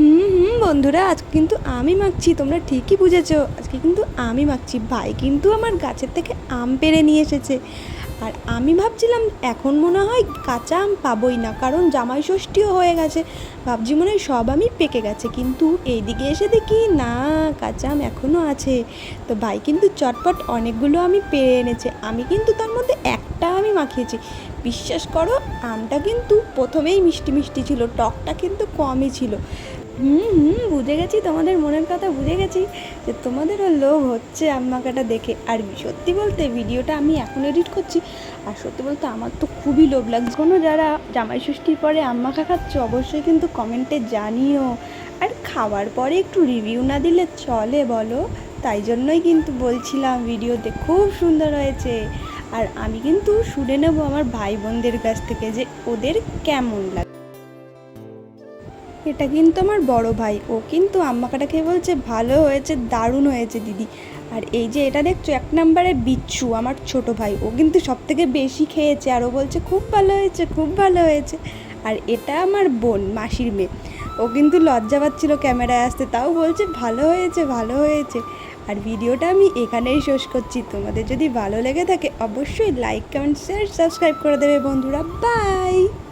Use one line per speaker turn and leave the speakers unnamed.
হুম হুম, বন্ধুরা, আজ কিন্তু আমি মাখছি, তোমরা ঠিকই বুঝেছ। আজকে কিন্তু আমি মাখছি। ভাই কিন্তু আমার গাছের থেকে আম পেড়ে নিয়ে এসেছে। আর আমি ভাবছিলাম, এখন মনে হয় কাঁচা আম পাবোই না, কারণ জামাই ষষ্ঠীও হয়ে গেছে। ভাবছি মনে হয় সব আমি পেকে গেছে, কিন্তু এইদিকে এসে দেখি, না, কাঁচা আম এখনও আছে। তো ভাই কিন্তু চটপট অনেকগুলো আমি পেরে এনেছে। আমি কিন্তু তার মধ্যে একটা আমি মাখিয়েছি। বিশ্বাস করো, আমটা কিন্তু প্রথমেই মিষ্টি মিষ্টি ছিল, টকটা কিন্তু কমই ছিল। হুম হুম, বুঝে গেছি, তোমাদের মনের কথা বুঝে গেছি যে তোমাদেরও লোভ হচ্ছে আম মাখাটা দেখে। আর সত্যি বলতে ভিডিওটা আমি এখন এডিট করছি, আর সত্যি বলতে আমার তো খুবই লোভ লাগছে। কোনো যারা জামাই ষষ্ঠীর পরে আম মাখা খাচ্ছে, অবশ্যই কিন্তু কমেন্টে জানিও। আর খাওয়ার পরে একটু রিভিউ না দিলে চলে বলো, তাই জন্যই কিন্তু বলছিলাম ভিডিওতে খুব সুন্দর হয়েছে। আর আমি কিন্তু শুনে নেব আমার ভাই বোনদের কাছ থেকে যে ওদের কেমন লাগে এটা কিন্তু আমার বড় ভাই। ও কিন্তু আম্মাকাটা খেয়ে বলছে, ভালো হয়েছে, দারুণ হয়েছে দিদি। আর এই যে এটা দেখছ, এক নম্বরে বিচ্ছু, আমার ছোট ভাই। ও কিন্তু সব থেকে বেশি খেয়েছে আর ও বলছে, খুব ভালো হয়েছে, খুব ভালো হয়েছে। আর এটা আমার বোন, মাসির মেয়ে। ও কিন্তু লজ্জা পাচ্ছিল ক্যামেরায় আসতে, তাও বলছে, ভালো হয়েছে ভালো হয়েছে। আর ভিডিওটা আমি এখানেই শেষ করছি। তোমাদের যদি ভালো লেগে থাকে, অবশ্যই লাইক কমেন্ট শেয়ার সাবস্ক্রাইব করে দেবে বন্ধুরা। বাই